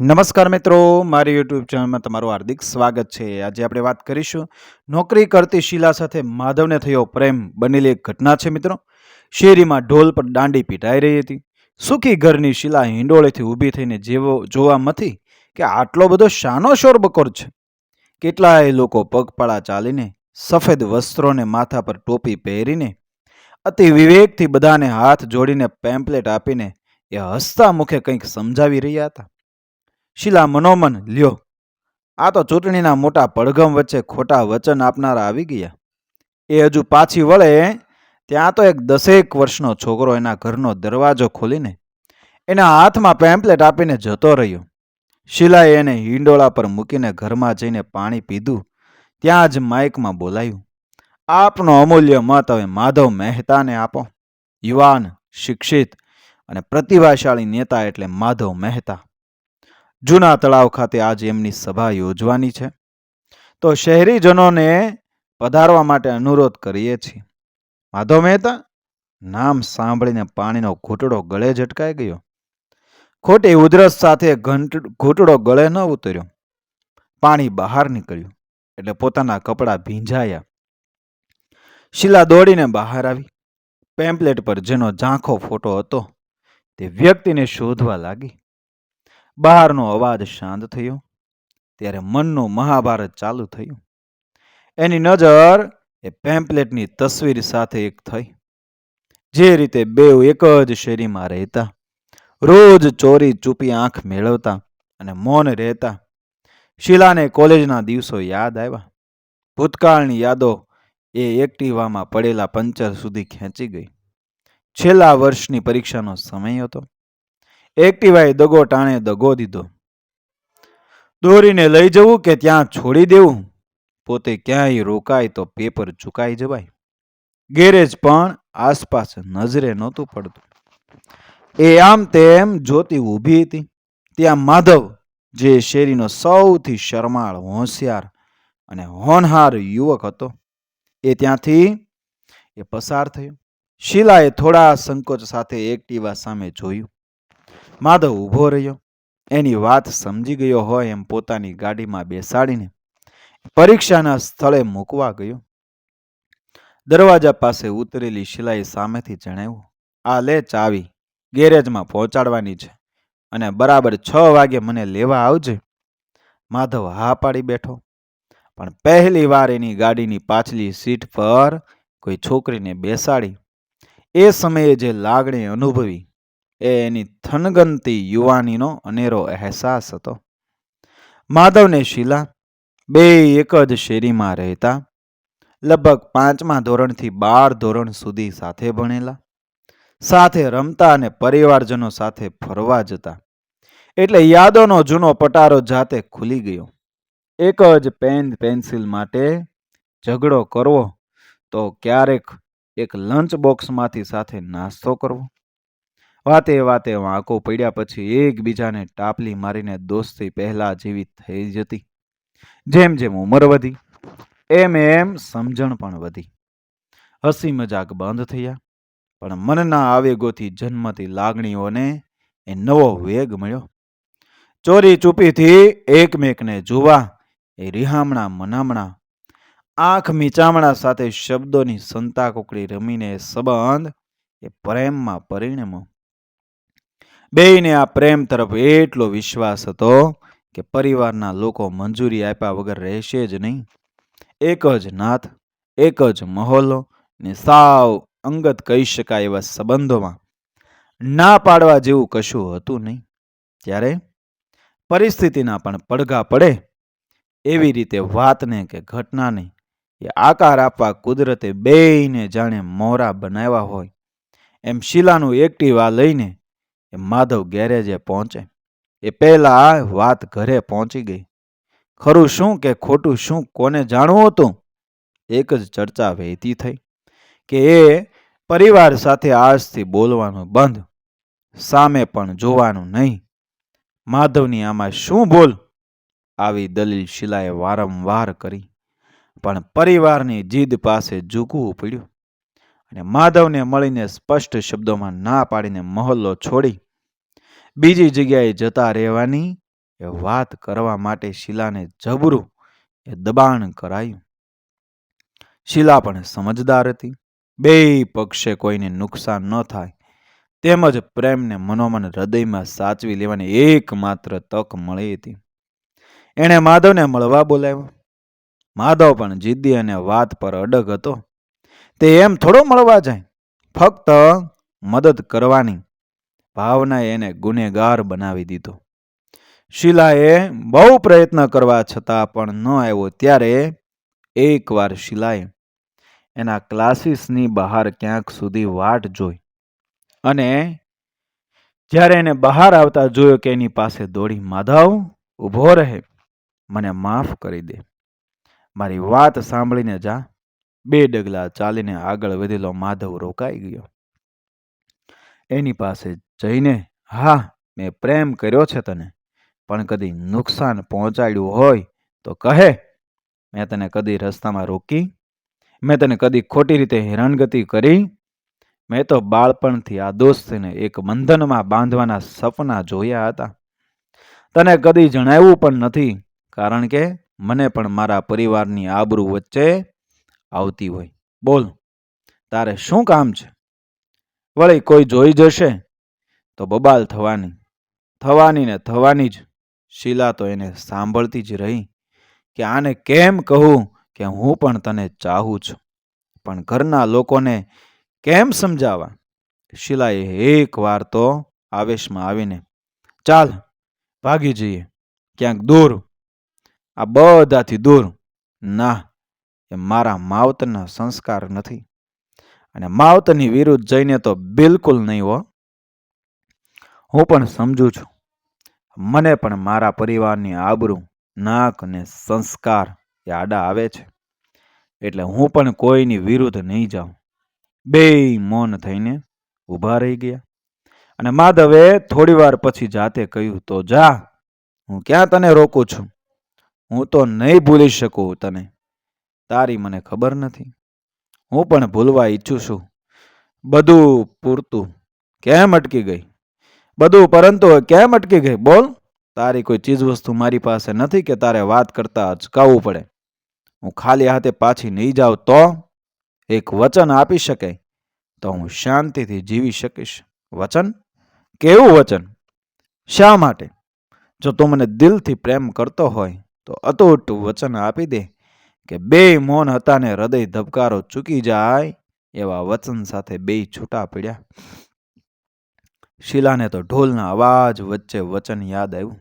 નમસ્કાર મિત્રો, મારી યુટ્યુબ ચેનલમાં તમારું હાર્દિક સ્વાગત છે. આજે આપણે વાત કરીશું નોકરી કરતી શીલા સાથે માધવને થયો પ્રેમ. બનેલી એક ઘટના છે મિત્રો. શેરીમાં ઢોલ પર દાંડી પીટાઈ રહી હતી. સુખી ઘરની શીલા હિંડોળેથી ઊભી થઈને જેવો જોવા મથી કે આટલો બધો શાનો શોરબકોર છે. કેટલાય લોકો પગપાળા ચાલીને સફેદ વસ્ત્રોને માથા પર ટોપી પહેરીને અતિ વિવેકથી બધાને હાથ જોડીને પેમ્પલેટ આપીને એ હસતા મુખે કંઈક સમજાવી રહ્યા હતા. શીલા મનોમન, લ્યો. આ તો ચૂંટણીના મોટા પડઘમ વચ્ચે ખોટા વચન આપનારા આવી ગયા. એ હજુ પાછી વળે, ત્યાં તો એક દસેક વર્ષનો છોકરો એના ઘરનો દરવાજો ખોલીને એના હાથમાં પેમ્પલેટ આપીને જતો રહ્યો. શીલાએ એને હિંડોળા પર મૂકીને ઘરમાં જઈને પાણી પીધું. ત્યાં જ માઇકમાં બોલાયું, આપનો અમૂલ્ય મત હવે માધવ મહેતાને આપો. યુવાન, શિક્ષિત અને પ્રતિભાશાળી નેતા એટલે માધવ મહેતા. જૂના તળાવ ખાતે આજે એમની સભા યોજવાની છે. તો શહેરીજનોને પધારવા માટે અનુરોધ કરીએ છીએ. માધવ મહેતા, નામ સાંભળીને પાણીનો ઘૂંટડો ગળે ઝટકાઈ ગયો. ખોટી ઉધરસ સાથે ઘંટ, ઘૂંટડો ગળે ન ઉતર્યો. પાણી બહાર નીકળ્યું, એટલે પોતાના કપડાં ભીંજાયા. શીલા દોડીને બહાર આવી. પેમ્પલેટ પર જેનો ઝાંખો ફોટો હતો, તે વ્યક્તિને શોધવા લાગી. બહારનો અવાજ શાંત થયો, ત્યારે મનનું મહાભારત ચાલુ થયું. એની નજર એ પેમ્પલેટની તસવીર સાથે એક થઈ. જે રીતે બેઉ એક જ શેરીમાં રહેતા, રોજ ચોરી ચૂપી આંખ મેળવતા અને મૌન રહેતા, શીલાને કોલેજના દિવસો યાદ આવ્યા. ભૂતકાળની યાદો એ એક્ટિવામાં પડેલા પંચર સુધી ખેંચી ગઈ. છેલ્લા વર્ષની પરીક્ષાનો સમય હતો. એક્ટિવાએ દગો ટાણે દગો દીધો. દોરીને લઈ જવું કે ત્યાં છોડી દેવું? પોતે ક્યાંય રોકાય તો પેપર ચુકાઈ જવાય. ગેરેજ પણ આસપાસ નજરે નહોતું પડતું. એ આમ તેમ જોતી ઊભી હતી. ત્યાં માધવ, જે શેરીનો સૌથી શરમાળ હોશિયાર અને હોનહાર યુવક હતો, એ ત્યાંથી એ પસાર થયો. શીલાએ થોડા સંકોચ સાથે એક્ટિવા સામે જોયું. માધવ ઊભો રહ્યો. એની વાત સમજી ગયો હોય એમ પોતાની ગાડીમાં બેસાડીને પરીક્ષાના સ્થળે મૂકવા ગયો. દરવાજા પાસે ઉતરેલી શિલાએ સામેથી જણાવ્યું, આ લે ચાવી, ગેરેજમાં પહોંચાડવાની છે અને બરાબર છ વાગે મને લેવા આવજે. માધવ હા પાડી બેઠો. પણ પહેલી વાર એની ગાડીની પાછલી સીટ પર કોઈ છોકરીને બેસાડી. એ સમયે જે લાગણી અનુભવી એ એની થનગનતી યુવાનીનો અનેરો અહેસાસ હતો. માધવને શીલા, બે એક જ શેરીમાં રહેતા, લગભગ પાંચમા ધોરણથી બાર ધોરણ સુધી સાથે ભણેલા, સાથે રમતા અને પરિવારજનો સાથે ફરવા જતા. એટલે યાદોનો જૂનો પટારો જાતે ખુલી ગયો. એક જ પેન પેન્સિલ માટે ઝઘડો કરવો તો ક્યારેક એક લંચ બોક્સમાંથી સાથે નાસ્તો કરવો. વાતે વાતે વાંકો પડ્યા પછી એકબીજાને ટાપલી મારીને દોસ્તી પહેલા જેવી થઈ જતી. જેમ જેમ ઉંમર વધી, એમ એમ સમજણ પણ વધી. હસી મજાક બંધ થયા, પણ મનના આવેગોથી જન્મતી લાગણીઓને એ નવો વેગ મળ્યો. ચોરી ચૂપીથી એકમેકને જોવા, એ રિહામણા મનામણા, આંખ મીચામણા સાથે શબ્દોની સંતા કુકડી રમીને સંબંધ, એ પ્રેમમાં પરિણમ્યો. બેયને આ પ્રેમ તરફ એટલો વિશ્વાસ હતો કે પરિવારના લોકો મંજૂરી આપ્યા વગર રહેશે જ નહીં. એક જ નાથ એક જ મહોલ્લો ને સાવ અંગત કહી શકાય એવા સંબંધોમાં ના પાડવા જેવું કશું હતું નહીં. ત્યારે પરિસ્થિતિના પણ પડઘા પડે એવી રીતે વાતને કે ઘટનાને એ આકાર આપવા કુદરતે બેયને જાણે મોરા બનાવ્યા હોય. એમ શીલાનું એક્ટિવા લઈને એ માધવ ગેરેજે પહોંચે. એ પહેલા વાત ઘરે પહોંચી ગઈ. ખરું શું કે ખોટું શું કોને જાણવું હતું? એક જ ચર્ચા વહેતી થઈ કે એ પરિવાર સાથે આજથી બોલવાનું બંધ, સામે પણ જોવાનું નહીં. માધવની આમાં શું ભૂલ? આવી દલીલ શિલાએ વારંવાર કરી, પણ પરિવારની જીદ પાસે ઝૂકવું પડ્યું. અને માધવને મળીને સ્પષ્ટ શબ્દોમાં ના પાડીને મહોલ્લો છોડી બીજી જગ્યાએ જતા રહેવાની એ વાત કરવા માટે શીલાને જબરું એ દબાણ કરાયું. શીલા પણ સમજદાર હતી. બે પક્ષે કોઈને નુકસાન ન થાય. તેમજ પ્રેમને મનોમન હૃદયમાં સાચવી લેવાની એકમાત્ર તક મળી હતી. એણે માધવને મળવા બોલાવ્યો. માધવ પણ જિદ્દી અને વાત પર અડગ હતો. તે એમ થોડો મળવા જાય. ફક્ત મદદ કરવાની. ભાવનાએ એને ગુનેગાર બનાવી દીધો. શિલાએ બહુ પ્રયત્ન કરવા છતાં પણ ન આવ્યો. ત્યારે એકવાર શિલાએ એના ક્લાસીસની બહાર ક્યાંક સુધી વાટ જોઈ અને જ્યારે એને બહાર આવતા જોયો કે એની પાસે દોડી માધવ ઊભો રહે, મને માફ કરી દે. મારી વાત સાંભળીને જા. બે ડગલા ચાલીને આગળ વધેલો માધવ રોકાઈ ગયો. એની પાસે જઈને, હા, મેં પ્રેમ કર્યો છે તને, પણ કદી નુકસાન પહોંચાડ્યું હોય તો કહે, મેં તને કદી રસ્તામાં રોકી, મેં તને કદી ખોટી રીતે હેરાનગતિ કરી, મેં તો બાળપણથી આ દોસ્તને એક બંધનમાં બાંધવાના સપના જોયા હતા. તને કદી જણાવ્યું પણ નથી, કારણ કે મને પણ મારા પરિવારની આબરૂ વચ્ચે આવતી હોય. બોલ, તારે શું કામ છે? વળી કોઈ જોઈ જશે? તો બબાલ થવાની. થવાની ને થવાની જ. શીલા તો એને સાંભળતી જ રહી કે આને કેમ કહું કે હું પણ તને ચાહું છું. પણ ઘરના લોકોને કેમ સમજાવવા? શીલાએ એક વાર તો આવેશમાં આવીને, ચાલ, ભાગી જઈએ. ક્યાંક દૂર. આ બધાથી દૂર. ના એ મારા માવતના સંસ્કાર નથી. અને માવતની વિરુદ્ધ જઈને તો બિલકુલ નહીં હો. હું પણ સમજુ છું. મને પણ મારા પરિવારની આબરૂ, નાક અને સંસ્કાર એ આડા આવે છે. એટલે હું પણ કોઈની વિરુદ્ધ નહીં જાઉં. બે મૌન થઈને ઊભા રહી ગયા. અને માધવે થોડી વાર પછી જાતે કહ્યું, તો જા, હું ક્યાં તને રોકું છું? હું તો નહીં ભૂલી શકું તને. તારી મને ખબર નથી. હું પણ ભૂલવા ઈચ્છું છું. બધું પૂરતું. કેમ અટકી ગઈ? બધું, પરંતુ કેમ અટકી ગઈ? બોલ. તારી કોઈ ચીજવસ્તુ મારી પાસે નથી કે તારે વાત કરતા અચકાવવું પડે. હું ખાલી હાથે પાછી નહીં જાઉં તો એક વચન આપી શકે. તો હું શાંતિથી જીવી શકીશ. વચન? કેવું વચન? શા માટે? જો તું મને દિલથી પ્રેમ કરતો હોય, તો અતૂટ વચન આપી દે. કે બે મૌન હતા ને હૃદય ધબકારો ચૂકી જાય એવા વચન સાથે બે છૂટા પડ્યા. શીલાને તો ઢોલના અવાજ વચ્ચે વચન યાદ આવ્યું.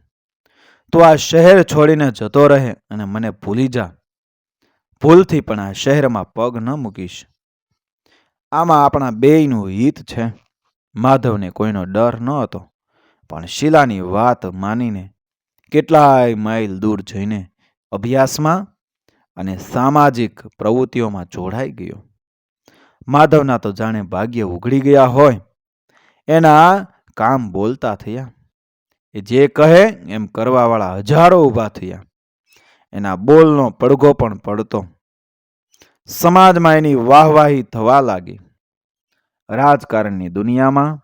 તું આ શહેર છોડીને જતો રહે અને મને ભૂલી જા. ભૂલથી પણ આ શહેરમાં પગ ન મૂકીશ. આમાં આપણા બેયનું હિત છે. માધવને કોઈનો ડર ન હતો, પણ શીલાની વાત માનીને કેટલાય માઇલ દૂર જઈને અભ્યાસમાં અને સામાજિક પ્રવૃત્તિઓમાં જોડાઈ ગયો. માધવના તો જાણે ભાગ્ય ઉઘડી ગયા હોય. એના કામ બોલતા થયા. એ જે કહે એમ કરવાવાળા હજારો ઊભા થયા. એના બોલનો પડઘો પણ પડતો. સમાજમાં એની વાહવાહી થવા લાગી. રાજકારણની દુનિયામાં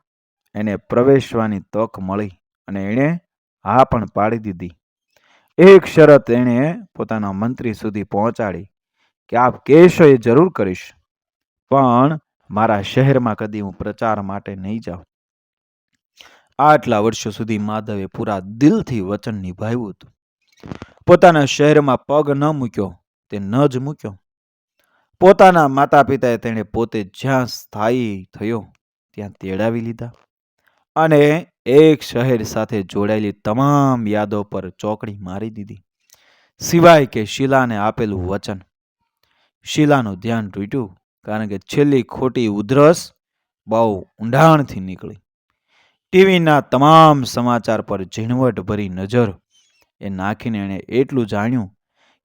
એને પ્રવેશવાની તક મળી અને એણે હા પણ પાડી દીધી. એક શરત એણે પોતાના મંત્રી સુધી પહોંચાડી કે આપ કહેશો એ જરૂર કરીશ, પણ મારા શહેરમાં કદી હું પ્રચાર માટે નહીં જાઉં. આટલા વર્ષો સુધી માધવે પૂરા દિલથી વચન નિભાવ્યું હતું. પોતાના શહેરમાં પગ ન મૂક્યો, તે ન જ મૂક્યો. પોતાના માતા પિતાએ તેણે પોતે જ્યાં સ્થાયી થયો, ત્યાં તેડાવી લીધા. અને એક શહેર સાથે જોડાયેલી તમામ યાદો પર ચોકડી મારી દીધી. સિવાય કે શીલાને આપેલું વચન. શીલાનું ધ્યાન તૂટ્યું કારણ કે છેલ્લી ખોટી ઉધરસ બહુ ઊંડાણથી નીકળી. ટીવીના તમામ સમાચાર પર ઝીણવટભરી નજર એ નાખીને એણે એટલું જાણ્યું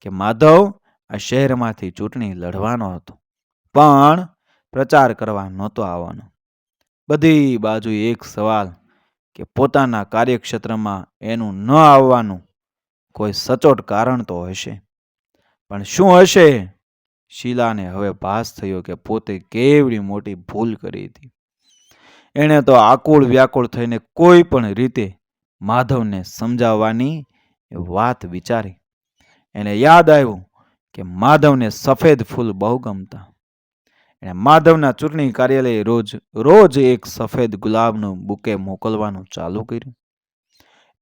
કે માધવ આ શહેરમાંથી ચૂંટણી લડવાનો હતો. પણ પ્રચાર કરવા નહોતો આવવાનો. બધી બાજુ એક સવાલ કે પોતાના કાર્યક્ષેત્રમાં એનું ન આવવાનું કોઈ સચોટ કારણ તો હશે? પણ શું હશે? શીલાને હવે ભાસ થયો કે પોતે કેવડી મોટી ભૂલ કરી હતી. એણે તો આકુળ વ્યાકુળ થઈને કોઈ પણ રીતે માધવને સમજાવવાની વાત વિચારી. એને યાદ આવ્યું કે માધવને સફેદ ફૂલ બહુ ગમતા. એણે માધવના ચૂંટણી કાર્યાલયે રોજ રોજ એક સફેદ ગુલાબનું બુકે મોકલવાનું ચાલુ કર્યું.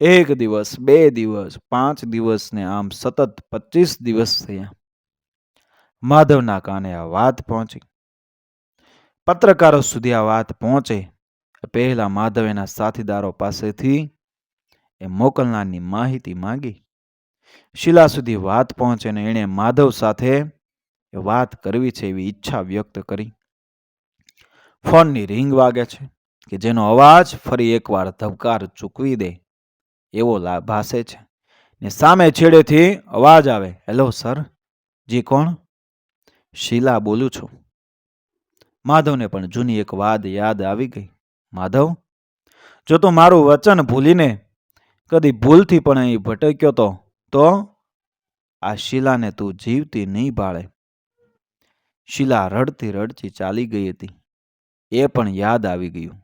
એક દિવસ, બે દિવસ, પાંચ દિવસ ને આમ સતત પચીસ દિવસ થયા. માધવના કાને આ વાત પહોંચી. પત્રકારો સુધી આ વાત પહોંચે. પહેલા માધવ એના સાથીદારો પાસેથી એ મોકલનારની માહિતી માંગી. શિલા સુધી વાત પહોંચે ને એણે માધવ સાથે વાત કરવી છે એવી ઈચ્છા વ્યક્ત કરી. ફોનની રિંગ વાગે છે કે જેનો અવાજ ફરી એકવાર ધબકાર ચૂકવી દે એવો ભાસે છે. ને સામે છેડેથી અવાજ આવે, હેલો સર, જી કોણ? શીલા બોલું છું. માધવને પણ જૂની એક વાત યાદ આવી ગઈ. માધવ, જો તું મારું વચન ભૂલીને કદી ભૂલથી પણ અહીં ભટક્યો તો તો? આ શીલાને તું જીવતી નહીં બાળે શીલા રડતી રડતી ચાલી ગઈ હતી. એ પણ યાદ આવી ગયું.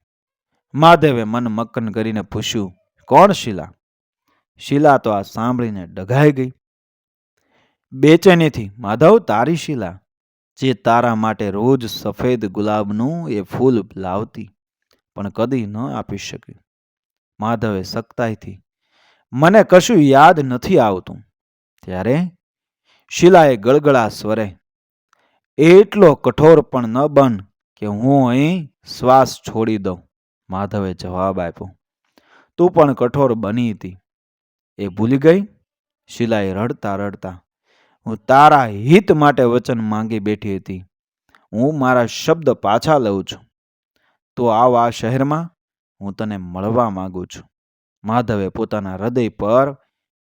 માધવે મન મક્કન કરીને પૂછ્યું, કોણ શીલા? શીલા તો આ સાંભળીને ડઘાઈ ગઈ. બેચેનીથી, માધવ, તારી શીલા, જે તારા માટે રોજ સફેદ ગુલાબનું એ ફૂલ લાવતી, પણ કદી ન આપી શક્યું. માધવે સખ્તાઈથી, મને કશું યાદ નથી આવતું. ત્યારે? શીલાએ ગળગળા સ્વરે એટલો કઠોર પણ ન બન કે હું અહીં શ્વાસ છોડી દઉં. માધવે જવાબ આપ્યો, તું પણ કઠોર બની હતી. એ ભૂલી ગઈ? શિલાએ રડતા રડતા. હું તારા હિત માટે વચન માંગી બેઠી હતી. હું મારા શબ્દ પાછા લઉં છું. તો આવ આ શહેરમાં, હું તને મળવા માંગુ છું. માધવે પોતાના હૃદય પર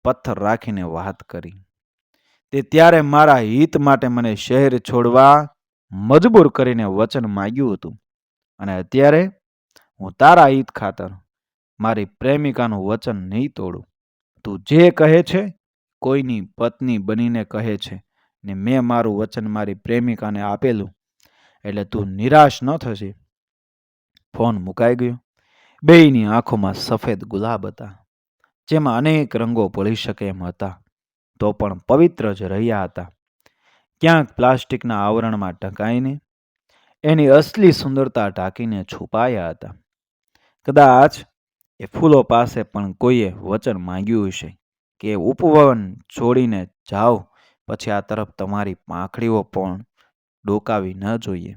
પથ્થર રાખીને વાત કરી. તે ત્યારે મારા હિત માટે મને શહેર છોડવા મજબૂર કરીને વચન માગ્યું હતું. અને અત્યારે હું તારા હિત ખાતર મારી પ્રેમિકાનું વચન નહીં તોડું. તું જે કહે છે, કોઈની પત્ની બનીને કહે છે, ને મેં મારું વચન મારી પ્રેમિકાને આપેલું, એટલે તું નિરાશ ન થશે. ફોન મુકાઈ ગયો. બેયની આંખોમાં સફેદ ગુલાબ હતા, જેમાં અનેક રંગો ભળી શકે એમ હતા. તો પણ પવિત્ર જ રહ્યા હતા. ક્યાંક પ્લાસ્ટિકના આવરણમાં ઢંકાઈને એની અસલી સુંદરતા ઢાંકીને છુપાયા હતા. કદાચ એ ફૂલો પાસે પણ કોઈએ વચન માંગ્યું હશે કે ઉપવન છોડીને જાઓ, પછી આ તરફ તમારી પાંખડીઓ પણ ડોકાવી ન જોઈએ.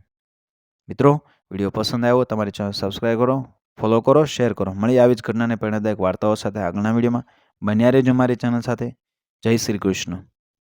મિત્રો, વીડિયો પસંદ આવ્યો તમારી ચેનલ સબસ્ક્રાઈબ કરો, ફોલો કરો, શેર કરો. મળી આવી જ ઘટનાને પ્રેરણાદાયક વાર્તાઓ સાથે આગળના વિડીયોમાં. બન્યા રહેજો મારી ચેનલ સાથે. જય શ્રી કૃષ્ણ.